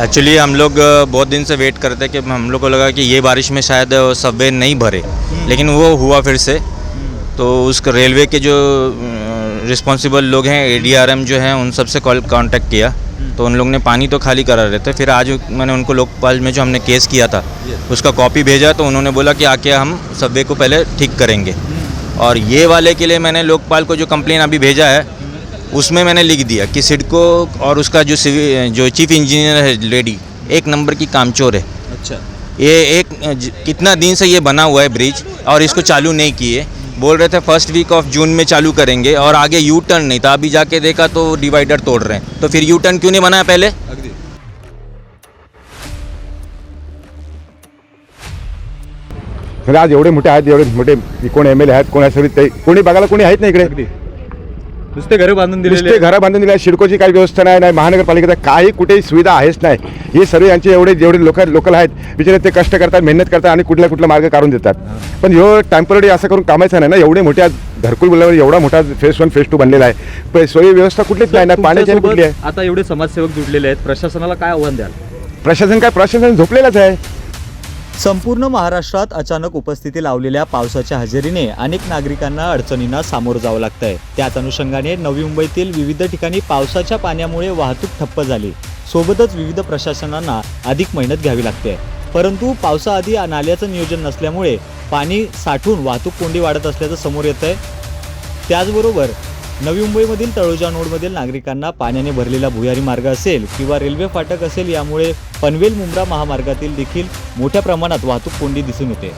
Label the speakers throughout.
Speaker 1: Actually हम लोग बहुत दिन से वेट करते कि हम लोग को लगा कि ये बारिश में शायद सबवे नहीं भरे। लेकिन वो हुआ फिर से। तो उस रेलवे के जो रिस्पॉन्सिबल लोग हैं एडीआरएम जो हैं उन सबसे कॉल कांटेक्ट किया तो उन लोग ने पानी तो खाली करा रहे थे। फिर आज मैंने उनको लोकपाल में जो हमने केस किया था उसका कॉपी भेजा तो उन्होंने बोला कि आके हम सबवे को पहले ठीक करेंगे। और ये वाले के लिए मैंने लोकपाल को जो कंप्लेन अभी भेजा है उसमें मैंने लिख दिया कि सिडको और उसका जो सिविल जो चीफ इंजीनियर है लेडी एक नंबर की कामचोर है।
Speaker 2: अच्छा।
Speaker 1: ये एक कितना दिन से ये बना हुआ है ब्रिज और इसको चालू नहीं किए। बोल रहे थे फ़र्स्ट वीक ऑफ़ जून में चालू करेंगे और आगे यू टर्न नहीं था। अभी जाके देखा तो डिवाइडर तोड़ रहे हैं। तो फिर यू टर्न क्यों नहीं बनाया पहले?
Speaker 3: आज एवढे मोठे आहेत एवढे मोठे कोण एम एल ए आहेत कोण आहे सगळे ते कोणी बघायला कोणी आहेत ना इकडे?
Speaker 2: नुसते घरं बांधून दिलेले
Speaker 3: नुसते घरं बांधून दिले शिडकोची काही व्यवस्था नाही नाही महानगरपालिकेचा काही कुठेही सुविधा आहेच नाही. हे सर्व यांचे एवढे जेवढे लोक लोकल आहेत बिचारे ते कष्ट करतात मेहनत करतात आणि कुठला कुठला मार्ग काढून देतात. पण ह्यो टेंपररी असं करून कामायचं नाही ना. एवढे मोठे आज घरकुल बोलल्यावर एवढा मोठा फेस वन फेस टू बनलेला आहे. सोयी व्यवस्था कुठलीच नाही ना पाण्याची कुठली आहे?
Speaker 2: आता एवढे समाजसेवक जुडलेले आहेत. प्रशासनाला काय आव्हान द्याल?
Speaker 3: प्रशासन काय प्रशासन झोपलेलंच आहे.
Speaker 4: संपूर्ण महाराष्ट्रात अचानक उपस्थिती लावलेल्या पावसाच्या हजेरीने अनेक नागरिकांना अडचणींना सामोरं जावं लागतंय. त्याच अनुषंगाने नवी मुंबईतील विविध ठिकाणी पावसाच्या पाण्यामुळे वाहतूक ठप्प झाली. सोबतच विविध प्रशासनांना अधिक मेहनत घ्यावी लागते. परंतु पावसाआधी नाल्याचं नियोजन नसल्यामुळे पाणी साठून वाहतूक कोंडी वाढत असल्याचं समोर येत आहे त्याचबरोबर नवी मुंबईमधील तळोजा नोडमधील नागरिकांना पाण्याने भरलेला भुयारी मार्ग असेल किंवा रेल्वे फाटक असेल यामुळे पनवेल मुंब्रा महामार्गातील देखील मोठ्या प्रमाणात वाहतूक कोंडी दिसून येते.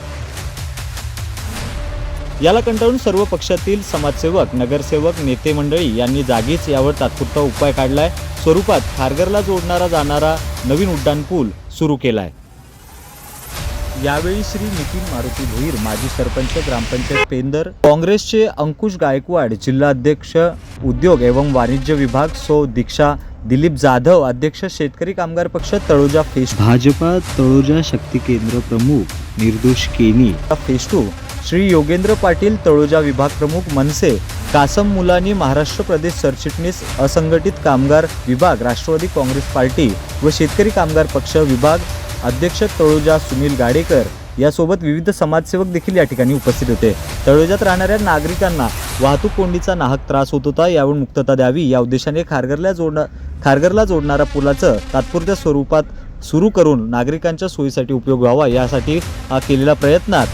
Speaker 4: याला कंटाळून सर्व पक्षातील समाजसेवक नगरसेवक नेते मंडळी यांनी जागीच यावर तात्पुरता उपाय काढलाय. स्वरूपात खारघरला जोडणारा जाणारा नवीन उड्डाणपूल सुरू केलाय. यावेळी श्री नितीन मारुती भोईर माजी सरपंच ग्रामपंचायत पेंदर काँग्रेसचे अंकुश गायकवाड जिल्हाध्यक्ष उद्योग एवं वाणिज्य विभाग सौ दीक्षा दिलीप जाधव अध्यक्ष शेतकरी कामगार पक्ष तळोजा फेस
Speaker 5: भाजपा तळोजा शक्ती केंद्र प्रमुख निर्दोष केनी.
Speaker 4: Phase two. श्री योगेंद्र पाटील तळोजा विभाग प्रमुख मनसे कासम मुलानी महाराष्ट्र प्रदेश सरचिटणीस असंघटित कामगार विभाग राष्ट्रवादी काँग्रेस पार्टी व शेतकरी कामगार पक्ष विभाग अध्यक्ष तळोजा सुनील गाडेकर यासोबत विविध समाजसेवक देखील या ठिकाणी उपस्थित होते. तळोजात राहणाऱ्या नागरिकांना वाहतूक कोंडीचा नाहक त्रास होत होता यावर मुक्तता द्यावी या उद्देशाने खारघरला जोडणा खारघरला जोडणारा पुलाचं तात्पुरत्या स्वरूपात सुरू करून नागरिकांच्या सोयीसाठी उपयोग व्हावा यासाठी हा केलेल्या प्रयत्नात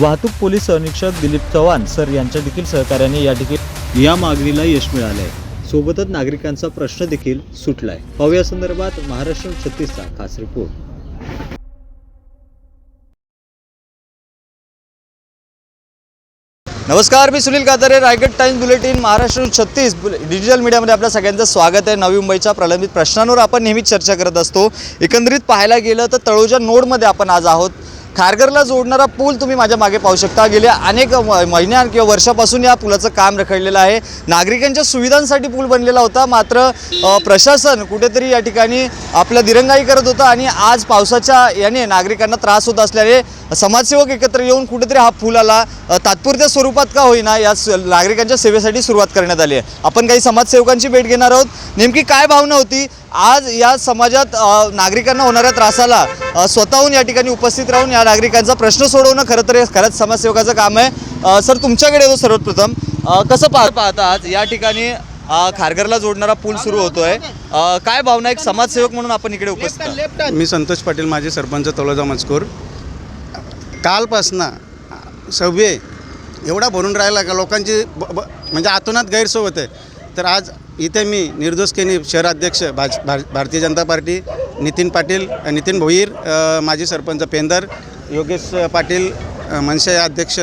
Speaker 4: वाहतूक पोलीस अधीक्षक दिलीप चव्हाण सर यांच्या देखील सहकार्याने या ठिकाणी
Speaker 5: या मागणीला यश मिळालंय. सोबतच नागरिकांचा प्रश्न देखील सुटलाय. पाहूया संदर्भात महाराष्ट्र छत्तीसचा खास रिपोर्ट.
Speaker 6: नमस्कार मी सुनील कातारे रायगड टाइम्स बुलेटिन महाराष्ट्र छत्तीस. डिजिटल मीडियामध्ये आपल्या सगळ्यांचं स्वागत आहे. नवी मुंबईच्या प्रलंबित प्रश्नांवर आपण नेहमीच चर्चा करत असतो. एकंदरीत पाहायला गेलं तर तळोजा नोडमध्ये आपण आज आहोत. खारघरला जोडणारा पूल तुम्ही माझ्या मागे पाहू शकता. गेल्या अनेक म- महिन्या किंवा वर्षापासून या पुलाचं काम रखडलेलं आहे. नागरिकांच्या सुविधांसाठी पूल बनलेला होता. मात्र प्रशासन कुठेतरी या ठिकाणी आपलं दिरंगाई करत होतं आणि आज पावसाच्या याने नागरिकांना त्रास होत असल्याने समाजसेवक एकत्र येऊन कुठेतरी हा पुलाला आला. तात्पुरत्या स्वरूपात का होईना या स- नागरिकांच्या सेवेसाठी सुरुवात करण्यात आली आहे. आपण काही समाजसेवकांची भेट घेणार आहोत. नेमकी काय भावना होती? आज या समाजात नागरिकांना होणाऱ्या त्रासाला स्वतःहून या ठिकाणी उपस्थित राहून या नागरिकांचा प्रश्न सोडवणं खरं तर खरंच समाजसेवकाचं काम आहे. सर तुमच्याकडे येतो सर्वप्रथम. कसं पाह पाहता आज या ठिकाणी खारघरला जोडणारा पूल सुरू होतोय. काय भावना एक समाजसेवक म्हणून आपण इकडे उपस्थित?
Speaker 7: मी संतोष पाटील माजी सरपंच तळोजा मजकूर. कालपासनं सव्वे एवढा भरून राहिला का लोकांची ब- ब- म्हणजे आतोनात गैरसोय होते. तर आज इथे मी निर्दोष केनी शहराध्यक्ष भाज भार भारतीय जनता पार्टी नितीन पाटील नितीन भोईर माजी सरपंच पेंदर योगेश पाटील अ, मनसे अध्यक्ष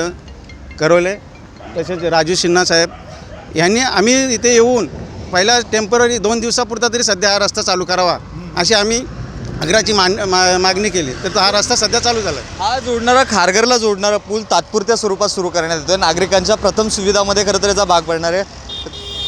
Speaker 7: करोले तसेच राजू सिन्हा साहेब. यांनी आम्ही इथे येऊन पहिला टेंपररी दोन दिवसापुरता तरी सध्या हा रस्ता चालू करावा अशी आम्ही आग्राची मान मा मागणी केली. तर तो हा रस्ता सध्या चालू झाला
Speaker 6: हा जोडणारा खारघरला जोडणारा पूल तात्पुरत्या स्वरूपात सुरू करण्यात येतो नागरिकांच्या प्रथम सुविधामध्ये खरं तर याचा भाग पडणार आहे.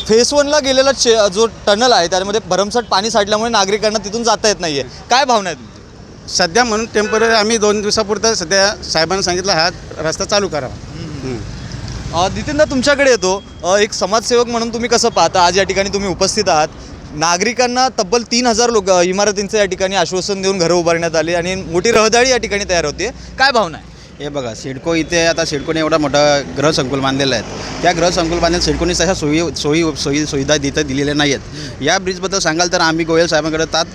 Speaker 6: फेस वनला गेलेला चे जो टनल आहे त्यामध्ये भरमसाठ पाणी साठल्यामुळे नागरिकांना तिथून जाता येत नाहीये. काय भावना आहे तुमची?
Speaker 7: सध्या म्हणून टेंपररी आम्ही दोन दिवसापुरता सध्या साहेबांना सांगितलं हा रस्ता चालू करावा. हम्म.
Speaker 6: नितीनदा तुमच्याकडे येतो. अ, एक समाजसेवक म्हणून तुम्ही कसं पाहता? आज या ठिकाणी तुम्ही उपस्थित आहात. नागरिकांना तब्बल तीन हजार लोक इमारतींचं या ठिकाणी आश्वासन देऊन घरं उभारण्यात आली आणि मोठी रहदारी या ठिकाणी तयार होते काय भावना आहे?
Speaker 7: हे बघा सिडको इथे आता सिडकोने एवढा मोठा गृहसंकुल बांधलेलं आहे. त्या गृहसंकुल बांधण्यात सिडकोने तशा सोयी सोयी सोयी सुविधा तिथं दिलेल्या नाही आहेत या ब्रिजबद्दल सांगाल तर आम्ही गोयल साहेबांकडे तात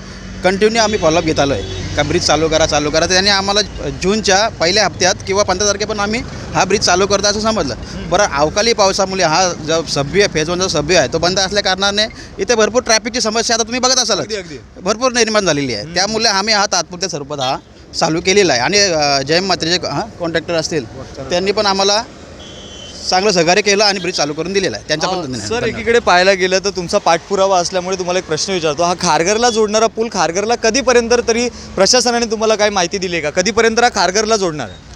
Speaker 7: कंटिन्यू आम्ही फॉलोअप घेत आलो आहे का ब्रिज चालू करा चालू करा. त्यांनी आम्हाला जूनच्या पहिल्या हप्त्यात किंवा पंधरा तारखेपर्यंत आम्ही हा ब्रिज चालू करता असं समजलं. बरं अवकाळी पावसामुळे हा जो सभ्य फेज वन जो सभ्य आहे तो बंद असल्या कारणाने इथे भरपूर ट्रॅफिकची समस्या आता तुम्ही बघत असाल भरपूर निर्माण झालेली आहे. त्यामुळे आम्ही हा तात्पुरत्या स्वरूपात हा चालू केलेला आहे. आणि अ, जयम मात्रेचे हां कॉन्ट्रॅक्टर असतील त्यांनी पण आम्हाला चांगलं सहकार्य केलं आणि ब्रिज चालू करून दिलेला आहे. त्यांच्या पण.
Speaker 6: सर एकीकडे पाहायला गेलं तर तुमचा पाठपुरावा असल्यामुळे तुम्हाला एक प्रश्न विचारतो. हा खारघरला जोडणारा पूल खारघरला कधीपर्यंत तरी प्रशासनाने तुम्हाला काय माहिती दिली आहे का? कधीपर्यंत हा खारघरला जोडणार आहे?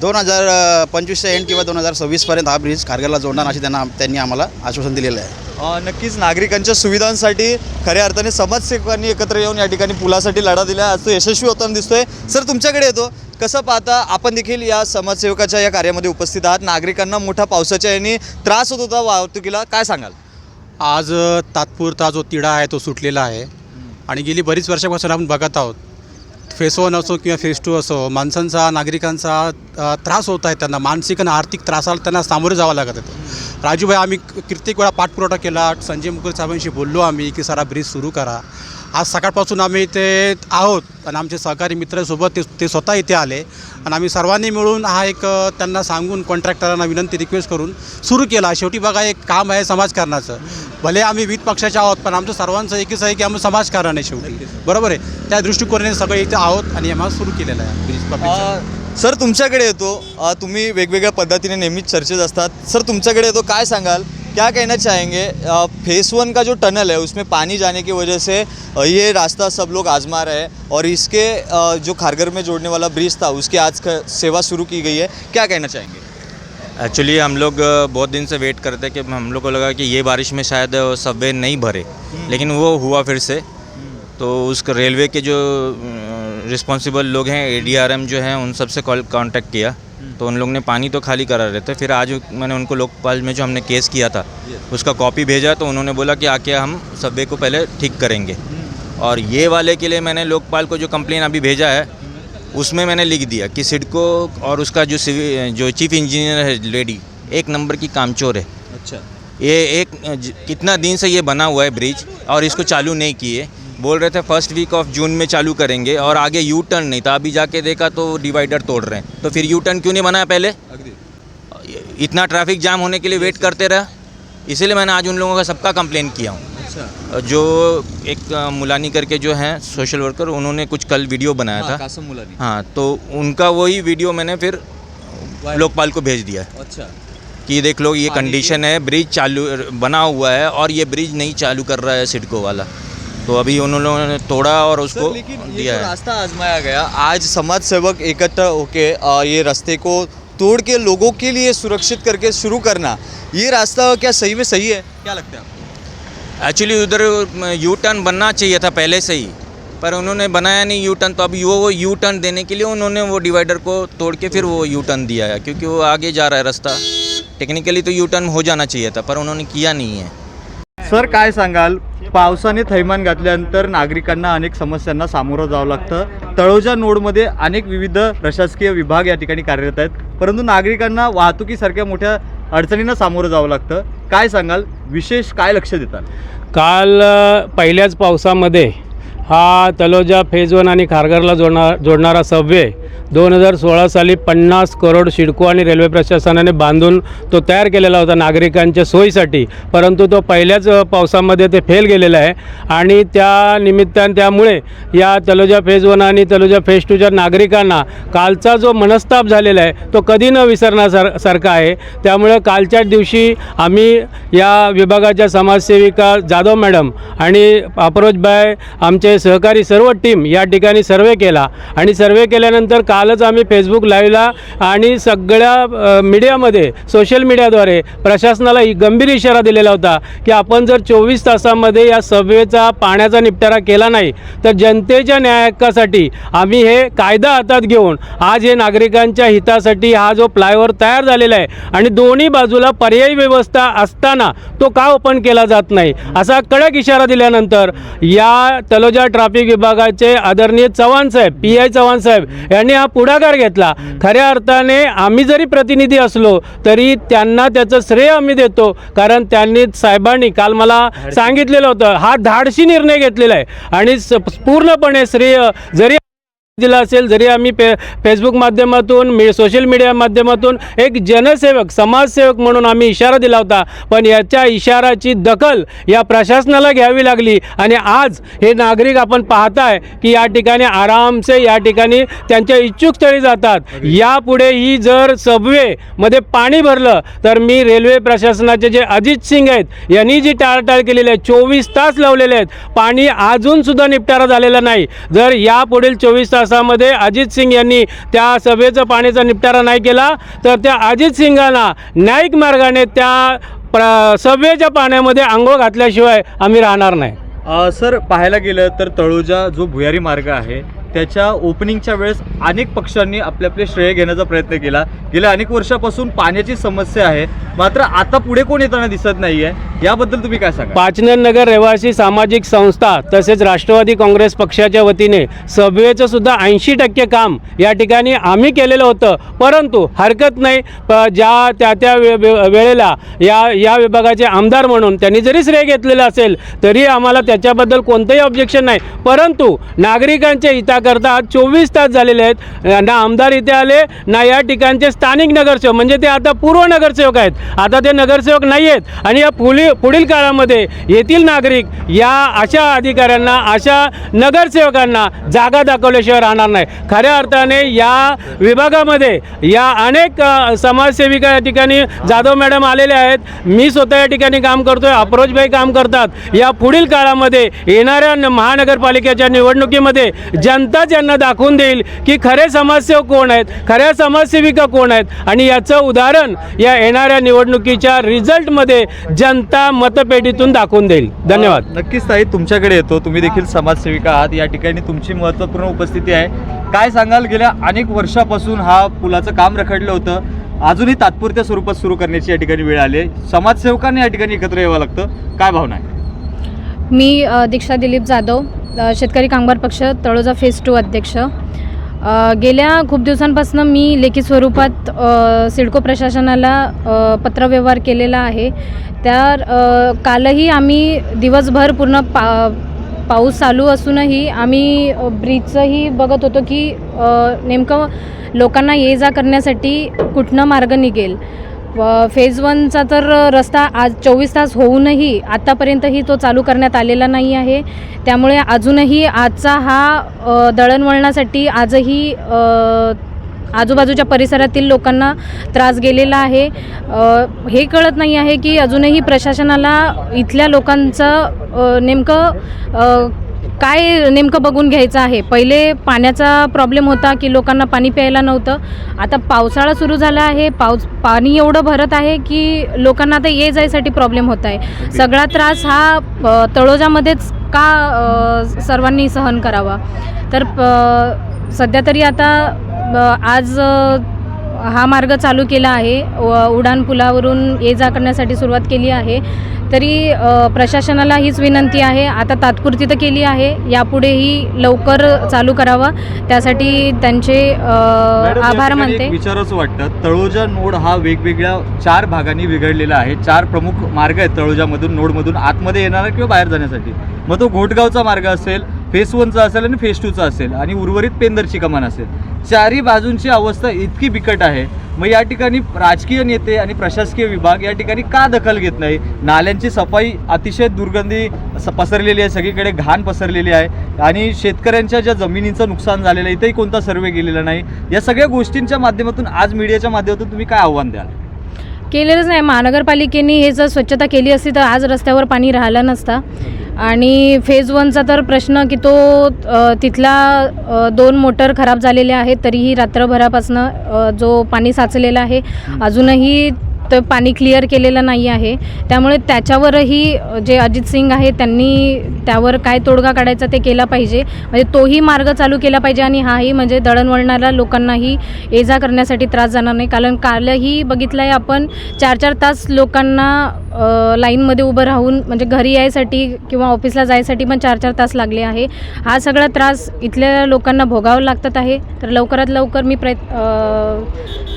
Speaker 7: दोन हजार पंचवीसच्या एंड किंवा दोन हजार सव्वीसपर्यंत हा ब्रिज खारघरला जोडणार अशी त्यांना त्यांनी आम्हाला आश्वासन दिलेलं आहे.
Speaker 6: नक्कीच नागरिकांच्या सुविधांसाठी खऱ्या अर्थाने समाजसेवकांनी एकत्र येऊन या ठिकाणी पुलासाठी लढा दिला आज तो यशस्वी होताना दिसतोय. सर तुमच्याकडे येतो. कसं पाहता आपण देखील या समाजसेवकाच्या या कार्यामध्ये उपस्थित आहात. नागरिकांना मोठा पावसाच्या याने त्रास होत होता वाहतुकीला. काय सांगाल?
Speaker 8: आज तात्पुरता जो तिढा आहे तो सुटलेला आहे. आणि गेली बरीच वर्षापासून आपण बघत आहोत. फेस वन असो किंवा फेस टू असो माणसांचा नागरिकांचा त्रास होत आहे त्यांना. मानसिक आणि आर्थिक त्रासाला त्यांना सामोरे जावं लागत आहे. राजूभाई आम्ही कित्येक वेळा पाठपुरवठा केला. संजय मुकुल साहेबांशी बोललो आम्ही की सारा ब्रिज सुरू करा. आज सकाळपासून आम्ही इथे आहोत आणि आमचे सहकारी मित्रासोबत ते ते स्वतः इथे आले. आणि आम्ही सर्वांनी मिळून हा एक त्यांना सांगून कॉन्ट्रॅक्टरांना विनंती रिक्वेस्ट करून सुरू केला. शेवटी बघा एक काम आहे समाजकारणाचं. भले आम्ही विविध पक्षाचे आहोत पण आमचं सर्वांचं एकच आहे की आम्ही समाजकारण आहे शेवटी. बरोबर आहे? त्या दृष्टिकोनाने सगळे इथे आहोत आणि आम्हाला सुरू केलेलं आहे.
Speaker 6: सर तुमच्याकडे येतो. तुम्ही वेगवेगळ्या पद्धतीने नेहमीच चर्चेत असतात. सर तुमच्याकडे येतो. काय सांगाल? क्या कहना चाहेंगे? फेस वन का जो टनल है उसमें पानी जाने की वजह से ये रास्ता सब लोग आजमा रहे हैं और इसके जो खारगर में जोड़ने वाला ब्रिज था उसकी आज क- सेवा शुरू की गई है। क्या कहना चाहेंगे?
Speaker 1: एक्चुअली हम लोग बहुत दिन से वेट करते कि हम लोग को लगा कि ये बारिश में शायद सबवे नहीं भरे। लेकिन वो हुआ फिर से। तो उस रेलवे के जो रिस्पॉन्सिबल लोग हैं एडीआरएम जो हैं उन सबसे कॉल कांटेक्ट किया। तो उन लोग ने पानी तो खाली करा रहे थे। फिर आज मैंने उनको लोकपाल में जो हमने केस किया था उसका कॉपी भेजा तो उन्होंने बोला कि आके हम सब्वे को पहले ठीक करेंगे। और ये वाले के लिए मैंने लोकपाल को जो कंप्लेन अभी भेजा है उसमें मैंने लिख दिया कि सिडको और उसका जो जो चीफ इंजीनियर है लेडी एक नंबर की कामचोर है।
Speaker 6: अच्छा।
Speaker 1: ये एक कितना दिन से ये बना हुआ है ब्रिज और इसको चालू नहीं किए। बोल रहे थे फ़र्स्ट वीक ऑफ़ जून में चालू करेंगे और आगे यू टर्न नहीं था। अभी जाके देखा तो डिवाइडर तोड़ रहे हैं। तो फिर यू टर्न क्यों नहीं बनाया पहले? इतना ट्रैफ़िक जाम होने के लिए वेट करते रहा। इसीलिए मैंने आज उन लोगों का सबका कंप्लेन किया हूँ।
Speaker 6: अच्छा।
Speaker 1: जो एक मुलानी करके जो हैं सोशल वर्कर उन्होंने कुछ कल वीडियो बनाया था।
Speaker 6: कासम मुलानी।
Speaker 1: हाँ तो उनका वही वीडियो मैंने फिर लोकपाल को भेज दिया।
Speaker 6: अच्छा।
Speaker 1: कि देख लो ये कंडीशन है ब्रिज चालू बना हुआ है और ये ब्रिज नहीं चालू कर रहा है सिडको वाला। तो अभी उन लोगों ने तोड़ा और उसको
Speaker 6: सर लेकिन ये
Speaker 1: दिया है।
Speaker 6: रास्ता आजमाया गया आज समाज सेवक एकत्र होके ये रास्ते को तोड़ के लोगों के लिए सुरक्षित करके शुरू करना ये रास्ता क्या सही में सही है? क्या लगता है आपको?
Speaker 1: एक्चुअली उधर यू टर्न बनना चाहिए था पहले से ही पर उन्होंने बनाया नहीं यू टर्न तो अभी वो यू टर्न देने के लिए उन्होंने वो डिवाइडर को तोड़ के फिर वो यू टर्न दिया है क्योंकि वो आगे जा रहा है रास्ता। टेक्निकली तो यू टर्न हो जाना चाहिए था पर उन्होंने किया नहीं है।
Speaker 2: सर काय सांगाल? पावसाने थैमान घातल्यानंतर नागरिकांना अनेक समस्यांना सामोरं जावं लागतं. तळोजा नोडमध्ये अनेक विविध प्रशासकीय विभाग या ठिकाणी कार्यरत आहेत. परंतु नागरिकांना वाहतुकीसारख्या मोठ्या अडचणींना सामोरं जावं लागतं. काय सांगाल? विशेष काय लक्ष देतात
Speaker 9: काल पहिल्याच पावसामध्ये हा तलोजा फेज वन आणि खारघरला जोडणार जोडणारा सबवे दोन हजार सोळा साली पन्नास करोड शिडको आणि रेल्वे प्रशासनाने बांधून तो तयार केलेला होता नागरिकांच्या सोयीसाठी. परंतु तो पहिल्याच पावसामध्ये ते फेल गेलेला आहे. आणि त्या निमित्ताने त्यामुळे या तलोजा फेज वन आणि तलोजा फेज टूच्या नागरिकांना कालचा जो मनस्ताप झालेला आहे तो कधी न विसरण्यासार सारखा आहे. त्यामुळे कालच्या दिवशी आम्ही या विभागाच्या समाजसेविका जाधव मॅडम आणि अप्रोजबाय आमचे सहकारी सर्व टीम या ठिकाणी सर्वे केला. आणि सर्वे केल्यानंतर काल कालच आम्ही फेसबुक लाईव्हला आणि सगळ्या मीडियामध्ये सोशल मीडियाद्वारे प्रशासनाला गंभीर इशारा दिलेला होता की आपण जर चोवीस तासामध्ये या सभेचा पाण्याचा निपटारा केला नाही तर जनतेच्या न्यायकासाठी आम्ही हे कायदा हातात घेऊन आज हे नागरिकांच्या हितासाठी हा जो फ्लायओव्हर तयार झालेला आहे आणि दोन्ही बाजूला पर्यायी व्यवस्था असताना तो का ओपन केला जात नाही असा कडक इशारा दिल्यानंतर या तलोजा ट्रॅफिक विभागाचे आदरणीय चव्हाण साहेब पी आय चव्हाण साहेब यांनी हा पुढाकार घेतला. खऱ्या अर्थाने आम्ही जरी प्रतिनिधी असलो तरी त्यांना त्याचं श्रेय आम्ही देतो. कारण त्यांनी साहेबांनी काल मला सांगितलेलं होतं हा धाडशी निर्णय घेतलेला आहे. आणि पूर्णपणे श्रेय जरी दिला असेल जरी आम्ही पे फेसबुक माध्यमातून मी सोशल मीडिया माध्यमातून एक जनसेवक समाजसेवक म्हणून आम्ही इशारा दिला होता. पण याच्या इशाराची दखल या प्रशासनाला घ्यावी लागली. आणि आज हे नागरिक आपण पाहताय की या ठिकाणी आरामसे या ठिकाणी त्यांच्या इच्छुक स्थळी जातात. यापुढे ही जर सबवेमध्ये पाणी भरलं तर मी रेल्वे प्रशासनाचे जे अजित सिंग आहेत यांनी जी टाळटाळ केलेली आहे चोवीस तास लावलेले आहेत. पाणी अजूनसुद्धा निपटारा झालेला नाही. जर यापुढील चोवीस तासामध्ये अजित सिंग यांनी त्या सभेचं पाण्याचा निपटारा नाही केला. तर त्या अजित सिंगांना न्यायिक मार्गाने त्या प्र सभेच्या पाण्यामध्ये आंघोळ घातल्याशिवाय आम्ही राहणार नाही.
Speaker 2: सर पाहायला गेलं तर तळोजा जो भुयारी मार्ग आहे त्याच्या ओपनिंगच्या वेळेस अनेक पक्षांनी आपले आपले श्रेय घेण्याचा प्रयत्न केला. गेल्या अनेक वर्षापासून पाण्याची समस्या आहे. मात्र आता पुढे कोण येताना दिसत नाही आहे याबद्दल तुम्ही काय सांगा
Speaker 9: पाचनर नगर रहिवासी सामाजिक संस्था तसेच राष्ट्रवादी काँग्रेस पक्षाच्या वतीने सबवेचं सुद्धा ऐंशी टक्के काम या ठिकाणी आम्ही केलेलं होतं. परंतु हरकत नाही प- ज्या त्या त्या वे वेळेला या या विभागाचे आमदार म्हणून त्यांनी जरी श्रेय घेतलेलं असेल तरी आम्हाला त्याच्याबद्दल कोणतंही ऑब्जेक्शन नाही. परंतु नागरिकांच्या हिताकरता आज चोवीस तास झालेले आहेत. ना आमदार इथे आले. ना या ठिकाणचे स्थानिक नगरसेवक म्हणजे ते आता पूर्व नगरसेवक आहेत. आता ते नगरसेवक नाही आहेत. आणि या पुढील पुढील काळामध्ये येथील नागरिक या अशा अधिकाऱ्यांना अशा नगरसेवकांना जागा दाखवल्याशिवाय राहणार नाही. खऱ्या अर्थाने या विभागामध्ये या अनेक समाजसेविका या ठिकाणी जाधव मॅडम आलेले आहेत. मी स्वतः या ठिकाणी काम करतोय. अप्रोजभाई काम करतात. या पुढील काळामध्ये येणाऱ्या महानगरपालिकेच्या निवडणुकीमध्ये जनता त्यांना दाखवून देईल की खरे समाजसेवक कोण आहेत खऱ्या समाजसेविका कोण आहेत. आणि याचं उदाहरण या येणाऱ्या निवडणुकीच्या रिझल्टमध्ये जनता मतपेटीतून दाखवून देईल. धन्यवाद.
Speaker 2: नक्कीच ताई तुमच्याकडे येतो. तुम्ही देखील समाजसेविका आहात. या ठिकाणी तुमची महत्त्वपूर्ण उपस्थिती आहे. काय सांगाल? गेल्या अनेक वर्षापासून हा पुलाचं काम रखडलं होतं. अजूनही तात्पुरत्या स्वरूपात सुरू करण्याची या ठिकाणी वेळ आली आहे. समाजसेवकांनी या ठिकाणी एकत्र यावं लागतं. काय भावना आहे?
Speaker 10: मी दीक्षा दिलीप जाधव शेतकरी कामगार पक्ष तळोजा फेज टू अध्यक्ष. गेल्या खूप दिवसांपासून मी लेखी स्वरूपात सिडको प्रशासनाला पत्रव्यवहार केलेला आहे. त्या कालही आम्ही दिवसभर पूर्ण पा पाऊस चालू असूनही आम्ही ब्रिजचंही बघत होतो की नेमकं लोकांना ये जा करण्यासाठी कुठनं मार्ग निघेल. फेज वनचा तर रस्ता आज चोवीस तास होऊनही आत्तापर्यंतही तो चालू करण्यात आलेला नाही आहे. त्यामुळे अजूनही आजचा हा दळणवळणासाठी आजही आजूबाजूच्या परिसरातील लोकांना त्रास गेलेला आहे. हे कळत नाही आहे की अजूनही प्रशासनाला इथल्या लोकांचं नेमकं काय नेमकं बघून घ्यायचं आहे? पहिले पाण्याचा प्रॉब्लेम होता की लोकांना पाणी प्यायला नव्हतं. आता पावसाळा सुरू झाला आहे. पाऊस पाणी एवढं भरत आहे की लोकांना आता ये जायसाठी प्रॉब्लेम होत आहे. सगळा त्रास हा तळोजामध्येच का सर्वांनी सहन करावा? तर प- सध्या तरी आता आज हा मार्ग चालू केला आहे. व उडान पुलावरून ये जा करण्यासाठी सुरुवात केली आहे. तरी प्रशासनाला हीच विनंती आहे. आता तात्पुरती तर केली आहे. यापुढेही लवकर चालू करावं. त्यासाठी त्यांचे आभार मानते.
Speaker 2: विचारावंसं वाटतं. तळोजा नोड हा वेगवेगळ्या चार भागांनी विघडलेला आहे. चार प्रमुख मार्ग आहेत तळोजामधून नोडमधून. आतमध्ये येणारा किंवा बाहेर जाण्यासाठी. मग तो घोटगावचा मार्ग असेल फेस वनचा असेल आणि फेस टूचा असेल आणि उर्वरित पेंदरची कमान असेल. चारही बाजूंची अवस्था इतकी बिकट आहे. मग या ठिकाणी राजकीय नेते आणि प्रशासकीय विभाग या ठिकाणी का दखल घेत नाही? नाल्यांची सफाई अतिशय दुर्गंधी स- पसरलेली आहे. सगळीकडे घाण पसरलेली आहे. आणि शेतकऱ्यांच्या ज्या जमिनीचं नुकसान झालेलं आहे इथेही कोणता सर्वे गेलेला नाही. या सगळ्या गोष्टींच्या माध्यमातून आज मीडियाच्या माध्यमातून तुम्ही काय आव्हान द्याल?
Speaker 10: केलेलंच नाही. महानगरपालिकेने हे जर स्वच्छता केली असती तर आज रस्त्यावर पाणी राहिलं नसता. आणि फेज वनचा तर प्रश्न की तो तिथला दोन मोटर खराब झालेले आहेत तरीही रात्रभरापासनं जो पाणी साचलेलं आहे अजूनही तर पाणी क्लिअर केलेलं नाही आहे. त्यामुळे त्याच्यावरही जे अजित सिंग आहे त्यांनी त्यावर काय तोडगा काढायचा ते केला पाहिजे. म्हणजे तोही मार्ग चालू केला पाहिजे आणि हाही म्हणजे दळणवळणाऱ्या लोकांनाही ये जा करण्यासाठी त्रास जाणार नाही. कारण कालही बघितलं आहे आपण चार चार तास लोकांना लाईनमध्ये उभं राहून म्हणजे घरी यायसाठी किंवा ऑफिसला जायसाठी पण चार चार तास लागले आहे. हा सगळा त्रास इथल्या लोकांना भोगावं लागतात आहे. तर लवकरात लवकर मी प्रय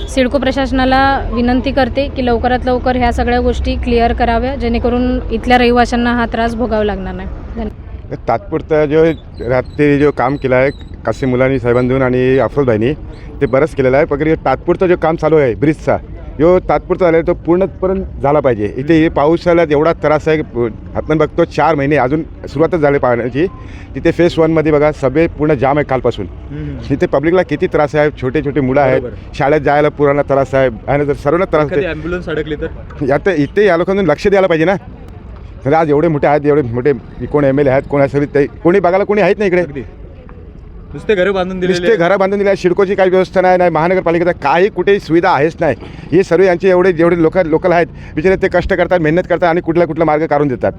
Speaker 10: सिडको प्रशासनाला विनंती करते की लवकरात लवकर ह्या सगळ्या गोष्टी क्लिअर कराव्या जेणेकरून इथल्या रहिवाशांना हा त्रास भोगावा लागणार नाही. धन्यवाद.
Speaker 3: तात्पुरतं जो रात्री जो काम केलं आहे कासिम मुलांनी साहेबांधून आणि अफरोजबाईंनी ते बरंच केलेलं आहे. पण तात्पुरतं जो काम चालू आहे ब्रिजचा जो तात्पुरता झाला तो पूर्णपर्यंत झाला पाहिजे. इथे हे पावसाळ्यात एवढा त्रास आहे की आपण बघतो चार महिने अजून सुरुवातच झाली पाण्याची तिथे फेस वनमध्ये बघा सभे पूर्ण जाम आहे कालपासून. तिथे पब्लिकला किती त्रास आहे छोटे छोटे मुलं आहेत. शाळेत जायला पुराणा त्रास आहे आणि जर सर्वांना त्रास.
Speaker 2: ॲम्ब्युलन्स अडकली तर?
Speaker 3: आता इथे या लोकांनी लक्ष द्यायला पाहिजे ना. तर आज एवढे मोठे आहेत एवढे मोठे कोण एम एल ए आहेत कोण सगळे ते कोणी बघायला कोणी आहेत ना इकडे?
Speaker 2: नुसते घरं बांधून दिलेले
Speaker 3: नुसते घरं बांधून दिले. शिडकोची काही व्यवस्था नाही नाही महानगरपालिकेचा काही कुठेही सुविधा आहेच नाही. हे सर्व यांचे एवढे जेवढे लोक लोकल आहेत बिचारे ते कष्ट करतात मेहनत करतात आणि कुठला कुठला मार्ग काढून देतात.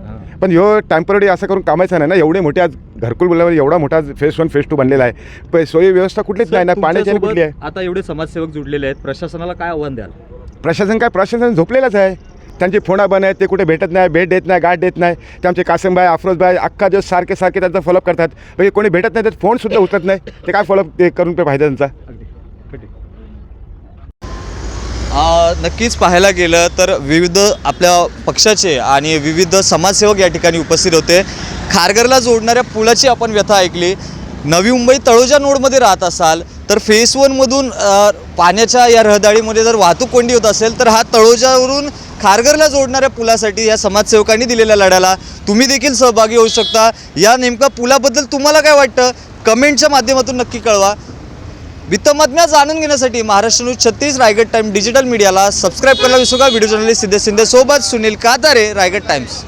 Speaker 3: पण ह्यो टेंपररी असं करून कामायचं नाही ना. एवढे मोठे आज घरकुल बोलल्यावर एवढा मोठा फेस वन फेस टू बनलेला आहे. पण सोयी व्यवस्था कुठलीच नाही ना. पाण्याची कुठली आहे?
Speaker 2: आता एवढे समाजसेवक जुडलेले आहेत. प्रशासनाला काय आव्हान द्याल?
Speaker 3: प्रशासन काय प्रशासन झोपलेलंच आहे. त्यांची फोना बंद आहेत ते कुठे भेटत नाही भेट देत नाही गाठ देत नाही. ते आमचे कासिमबाई अफरोजबाई अख्खा दिवस सारखे सारखे त्यांचा फॉलोअप करतात. म्हणजे कोणी भेटत नाही तर फोनसुद्धा उचलत नाही. ते काय फॉलोअप ते करून ते फायदा त्यांचा.
Speaker 6: नक्कीच पाहायला गेलं तर विविध आपल्या पक्षाचे आणि विविध समाजसेवक या ठिकाणी उपस्थित होते. खारघरला जोडणाऱ्या पुलाची आपण व्यथा ऐकली. नवी मुंबई तळोजा नोडमध्ये राहत असाल तर फेस वनमधून पाण्याच्या या रहदारीमध्ये जर वाहतूक कोंडी होत असेल तर हा तळोजावरून खारघरला जोडणाऱ्या पुलासाठी या समाजसेवकांनी दिलेल्या लढ्याला तुम्ही देखील सहभागी होऊ शकता. या नेमका पुलाबद्दल तुम्हाला काय वाटतं? कमेंटच्या माध्यमातून नक्की कळवा. वित्तमत्म्या जाणून घेण्यासाठी महाराष्ट्र न्यूज छत्तीस रायगड टाइम डिजिटल मीडियाला सबस्क्राईब करायला विसरू का व्हिडिओ जर्नलिस्ट सिद्धे शिंदे सोबत सुनील कातारे रायगड टाइम्स.